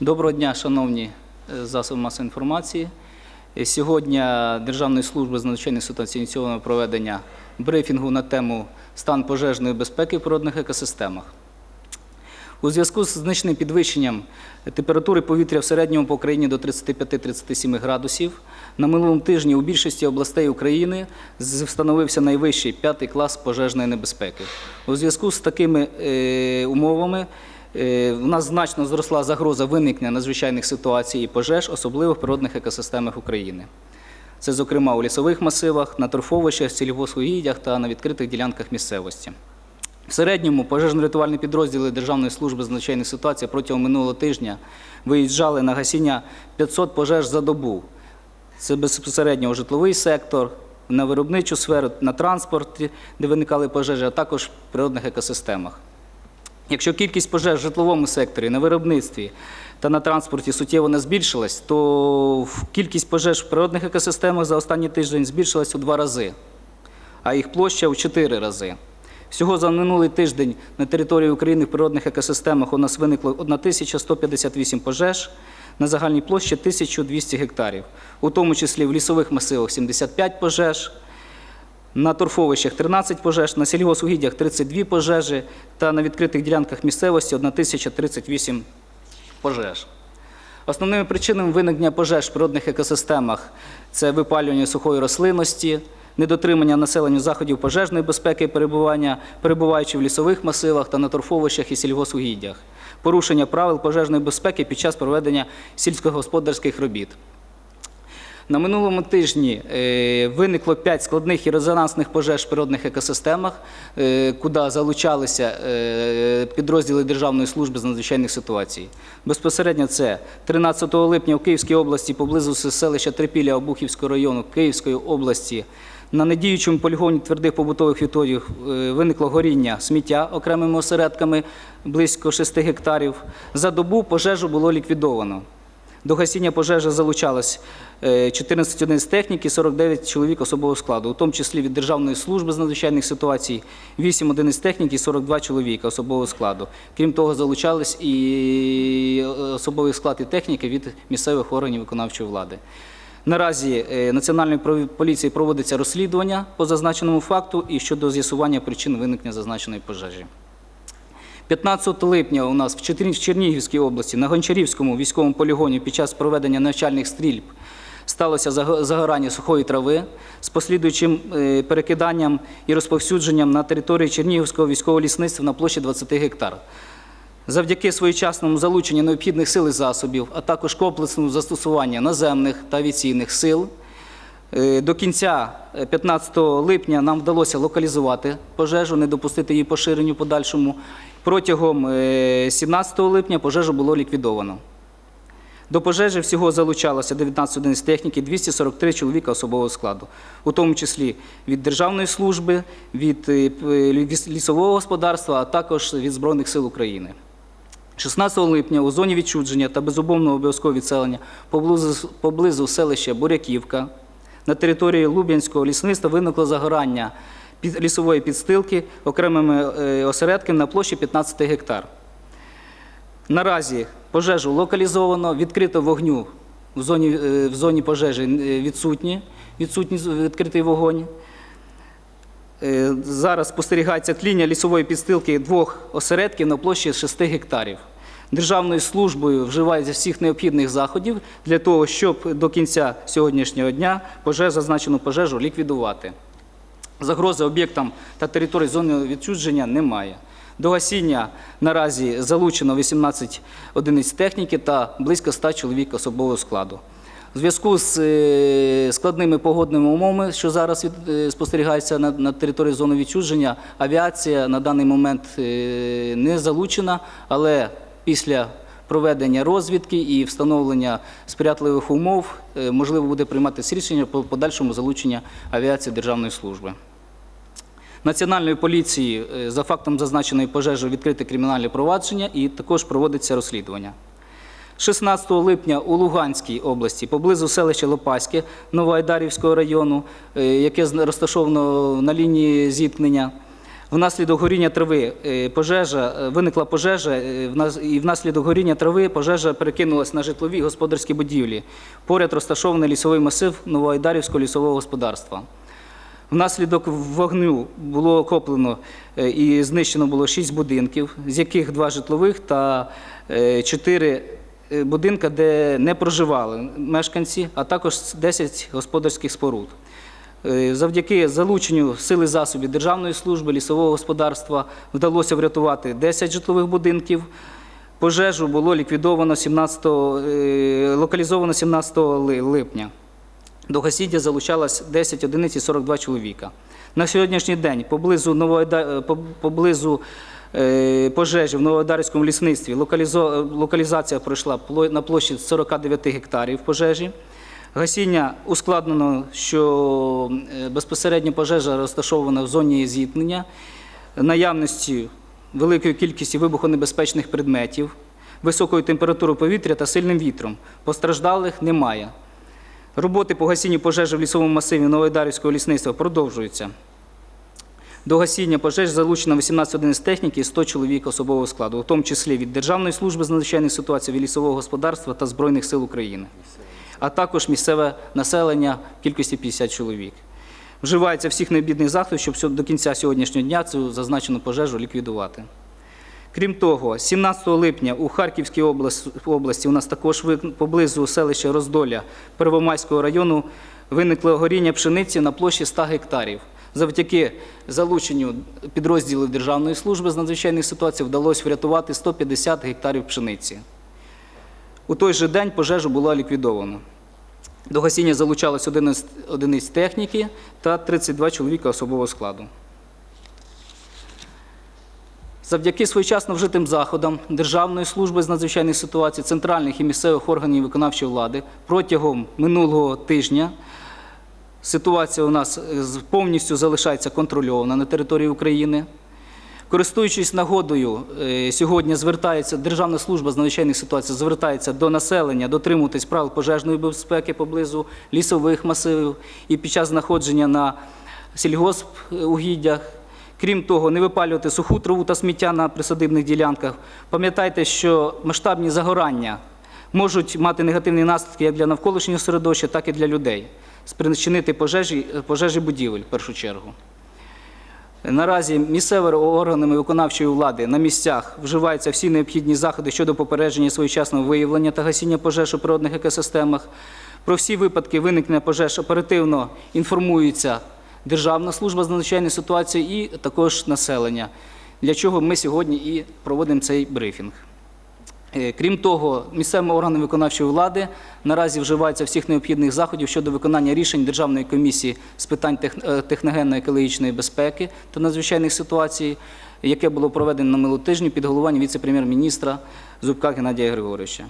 Доброго дня, шановні е, засоби масової інформації. Е, Сьогодні Державною службою з надзвичайних ситуацій ініційовано проведення брифінгу на тему стан пожежної безпеки в природних екосистемах. У зв'язку з значним підвищенням температури повітря в середньому по країні до 35-37 градусів, на минулому тижні у більшості областей України встановився найвищий п'ятий клас пожежної небезпеки. У зв'язку з такими е, умовами е, в нас значно зросла загроза виникнення надзвичайних ситуацій і пожеж, особливо в природних екосистемах України. Це, зокрема, у лісових масивах, на торфовищах, сільгоспугіддях та на відкритих ділянках місцевості. В середньому пожежно-рятувальні підрозділи Державної служби з надзвичайних ситуацій протягом минулого тижня виїжджали на гасіння 500 пожеж за добу. Це безпосередньо у житловий сектор, на виробничу сферу, на транспорті, де виникали пожежі, а також в природних екосистемах. Якщо кількість пожеж в житловому секторі, на виробництві та на транспорті суттєво не збільшилась, то кількість пожеж в природних екосистемах за останній тиждень збільшилась у два рази, а їх площа в чотири рази. Всього за минулий тиждень на території України в природних екосистемах у нас виникло 1158 пожеж на загальній площі 1200 гектарів, у тому числі в лісових масивах 75 пожеж, на торфовищах 13 пожеж, на сільгосугіддях 32 пожежі та на відкритих ділянках місцевості 1038 пожеж. Основними причинами виникнення пожеж в природних екосистемах це випалювання сухої рослинності, недотримання населенню заходів пожежної безпеки перебування, перебуваючи в лісових масивах та на торфовищах і сільгосугіддях, порушення правил пожежної безпеки під час проведення сільськогосподарських робіт. На минулому тижні е, виникло 5 складних і резонансних пожеж в природних екосистемах, е, куди залучалися е, підрозділи Державної служби з надзвичайних ситуацій. Безпосередньо це 13 липня в Київській області поблизу селища Трипілля Обухівського району Київської області на недіючому полігоні твердих побутових відходів виникло горіння сміття окремими осередками близько 6 гектарів. За добу пожежу було ліквідовано. До гасіння пожежі залучалось е, 14 одиниць техніки, 49 чоловік особового складу, у тому числі від Державної служби з надзвичайних ситуацій, 8 одиниць техніки, 42 чоловіка особового складу. Крім того, залучались і е, особовий склад і техніки від місцевих органів виконавчої влади. Наразі е, Національною поліцією проводиться розслідування по зазначеному факту і щодо з'ясування причин виникнення зазначеної пожежі. 15 липня у нас в Чернігівській області на Гончарівському військовому полігоні під час проведення навчальних стрільб сталося загорання сухої трави з послідуючим е, перекиданням і розповсюдженням на території Чернігівського військового лісництва на площі 20 гектар. Завдяки своєчасному залученню необхідних сил і засобів, а також комплексному застосуванню наземних та авіаційних сил, Е, До кінця е, 15 липня нам вдалося локалізувати пожежу, не допустити її поширенню подальшому. Протягом е, 17 липня пожежу було ліквідовано. До пожежі всього залучалося 19 одиниць техніки, 243 чоловіка особового складу, у тому числі від державної служби, від е, ліс- лісового господарства, а також від Збройних сил України. 16 липня у зоні відчудження та безумовного обов'язкового відселення поблизу, поблизу селища Буряківка на території Луб'янського лісництва виникло загорання лісової підстилки окремими е, осередками на площі 15 гектар. Наразі пожежу локалізовано, відкрито вогню в зоні, е, в зоні пожежі е, відсутні, відкритий вогонь. Зараз спостерігається тління лісової підстилки двох осередків на площі 6 гектарів. Державною службою вживається всіх необхідних заходів для того, щоб до кінця сьогоднішнього дня пожеж, зазначену пожежу ліквідувати. Загрози об'єктам та території зони відчудження немає. До гасіння наразі залучено 18 одиниць техніки та близько 100 чоловік особового складу. У зв'язку з е, складними погодними умовами, що зараз е, спостерігаються на, на території зони відчуження, авіація на даний момент е, не залучена, але після проведення розвідки і встановлення сприятливих умов е, можливо буде прийматися рішення по подальшому залучення авіації Державної служби. Національної поліції е, за фактом зазначеної пожежі відкрите кримінальне провадження і також проводиться розслідування. 16 липня у Луганській області, поблизу селища Лопаське Новоайдарівського району, е, яке розташовано на лінії зіткнення, Внаслідок горіння трави е, пожежа, е, виникла пожежа, е, і внаслідок горіння трави пожежа перекинулась на житлові господарські будівлі. Поряд розташований лісовий масив Новоайдарівського лісового господарства. Внаслідок вогню було охоплено е, і знищено було шість будинків, з яких два житлових та чотири будинка, де не проживали мешканці, а також 10 господарських споруд. Е, Завдяки залученню сили засобів Державної служби лісового господарства вдалося врятувати 10 житлових будинків. Пожежу було ліквідовано 17, е, локалізовано 17 липня. До гасіння залучалось 10 одиниць і 42 чоловіка. На сьогоднішній день поблизу, Новоайда- е, поблизу пожежі в Новоодарському лісництві локалізація пройшла на площі 49 гектарів пожежі. Гасіння ускладнено, що е, безпосередньо пожежа розташована в зоні зіткнення, наявності великої кількості вибухонебезпечних предметів, високою температурою повітря та сильним вітром. Постраждалих немає. Роботи по гасінню пожежі в лісовому масиві Новоайдарівського лісництва продовжуються. До гасіння пожеж залучено 18 одиниць техніки і 100 чоловік особового складу, у тому числі від Державної служби з надзвичайних ситуацій, від лісового господарства та Збройних сил України, а також місцеве населення кількості 50 чоловік. Вживається всіх необхідних заходів, щоб до кінця сьогоднішнього дня цю зазначену пожежу ліквідувати. Крім того, 17 липня у Харківській області у нас також поблизу селища Роздоля Первомайського району виникло горіння пшениці на площі 100 гектарів. Завдяки залученню підрозділів Державної служби з надзвичайних ситуацій вдалося врятувати 150 гектарів пшениці. У той же день пожежу було ліквідовано. До гасіння залучалось 11 одиниць техніки та 32 чоловіка особового складу. Завдяки своєчасно вжитим заходам Державної служби з надзвичайних ситуацій, центральних і місцевих органів виконавчої влади протягом минулого тижня ситуація у нас е, повністю залишається контрольована на території України. Користуючись нагодою, е, сьогодні звертається Державна служба з надзвичайних ситуацій, звертається до населення дотримуватись правил пожежної безпеки поблизу лісових масивів і під час знаходження на сільгоспугіддях. Крім того, не випалювати суху траву та сміття на присадибних ділянках. Пам'ятайте, що масштабні загорання можуть мати негативні наслідки як для навколишнього середовища, так і для людей. Спричинити пожежі, пожежі будівель в першу чергу. Наразі місцевими органами виконавчої влади на місцях вживаються всі необхідні заходи щодо попередження своєчасного виявлення та гасіння пожеж у природних екосистемах. Про всі випадки виникнення пожеж оперативно інформується Державна служба з надзвичайної ситуації і також населення, для чого ми сьогодні і проводимо цей брифінг. Е, Крім того, місцевими органами виконавчої влади наразі вживаються всіх необхідних заходів щодо виконання рішень Державної комісії з питань е, техногенно-екологічної безпеки та надзвичайних ситуацій, яке було проведено на минулому тижні під головуванням віце-прем'єр-міністра Зубка Геннадія Григоровича.